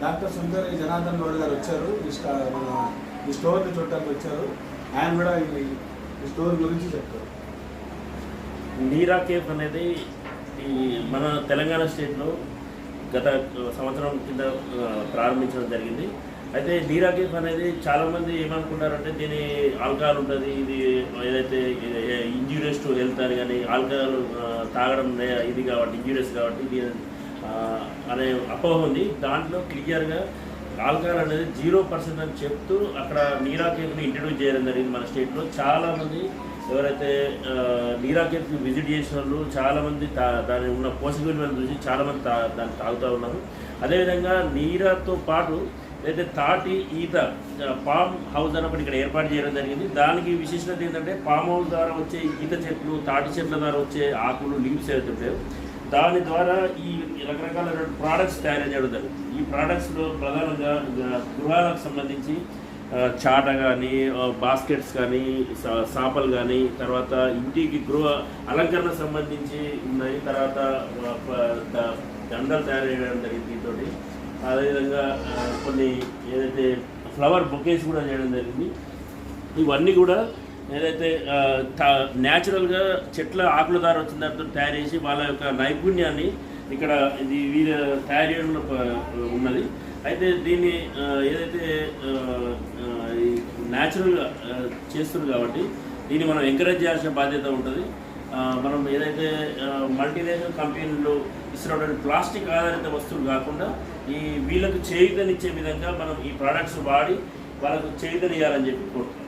Doctor సుందరి జనార్దన్ గౌడ్ గారు వచ్చారు. ఈ మన ఈ స్టోర్ని చూడటానికి వచ్చారు. ఆయన కూడా ఈ స్టోర్ గురించి చెప్తారు. నీరా కేఫ్ అనేది ఈ మన తెలంగాణ స్టేట్లో గత సంవత్సరం కింద ప్రారంభించడం జరిగింది. అయితే నీరా కేఫ్ అనేది చాలామంది ఏమనుకుంటారంటే దీని ఆల్కహాల్ ఉంటుంది ఇది ఏదైతే ఇంజూరియస్ టు హెల్త్ అని కానీ ఆల్కహాల్ తాగడం ఇది కాబట్టి ఇంజూరియస్ కాబట్టి ఇది అనే అపోహ ఉంది. దాంట్లో క్లియర్గా ఆల్కహాల్ అనేది జీరో పర్సెంట్ అని చెప్తూ అక్కడ నీరా కేఫ్ని ఇంట్రడ్యూస్ చేయడం జరిగింది మన స్టేట్లో. చాలామంది ఎవరైతే నీరా కేఫ్ని విజిట్ చేసిన వాళ్ళు చాలామంది తా దాని ఉన్న పోషక విలువలను చూసి చాలామంది తా దాన్ని తాగుతూ ఉన్నారు. అదేవిధంగా నీరాతో పాటు అయితే తాటి ఈత పామ్ హౌస్ అన్నప్పుడు ఇక్కడ ఏర్పాటు చేయడం జరిగింది. దానికి విశేషత ఏంటంటే పామ్ హౌస్ ద్వారా వచ్చే ఈత చెట్లు తాటి చెట్ల ద్వారా వచ్చే ఆకులు లీవ్స్ ఏవైతే దాని ద్వారా ఈ రకరకాల ప్రోడక్ట్స్ తయారు చేయడం జరుగుతుంది. ఈ ప్రోడక్ట్స్లో ప్రధానంగా గృహాలకు సంబంధించి చాట కానీ బాస్కెట్స్ కానీ సా- సాపలు కానీ తర్వాత ఇంటికి గృహ అలంకరణకు సంబంధించి ఉన్నాయి. తర్వాత దండలు తయారు చేయడం జరిగింది దీంతో అదేవిధంగా కొన్ని ఏదైతే ఫ్లవర్ బొకేస్ కూడా చేయడం జరిగింది. ఇవన్నీ కూడా ఏదైతే న్యాచురల్గా చెట్ల ఆకుల ద్వారా వచ్చిన దాంతో తయారు చేసి వాళ్ళ యొక్క నైపుణ్యాన్ని ఇక్కడ ఇది వీళ్ళ తయారు చేయడంలో ఉన్నది. అయితే దీన్ని ఏదైతే న్యాచురల్గా చేస్తుంది కాబట్టి దీన్ని మనం ఎంకరేజ్ చేయాల్సిన బాధ్యత ఉంటుంది. మనం ఏదైతే మల్టీనేషనల్ కంపెనీలు ఇస్తున్నటువంటి ప్లాస్టిక్ ఆధారిత వస్తువులు కాకుండా ఈ వీళ్ళకు చేయుతనిచ్చే విధంగా మనం ఈ ప్రోడక్ట్స్ వాడి వాళ్ళకు చేయుతనియాలని చెప్పి కోరుతున్నాం.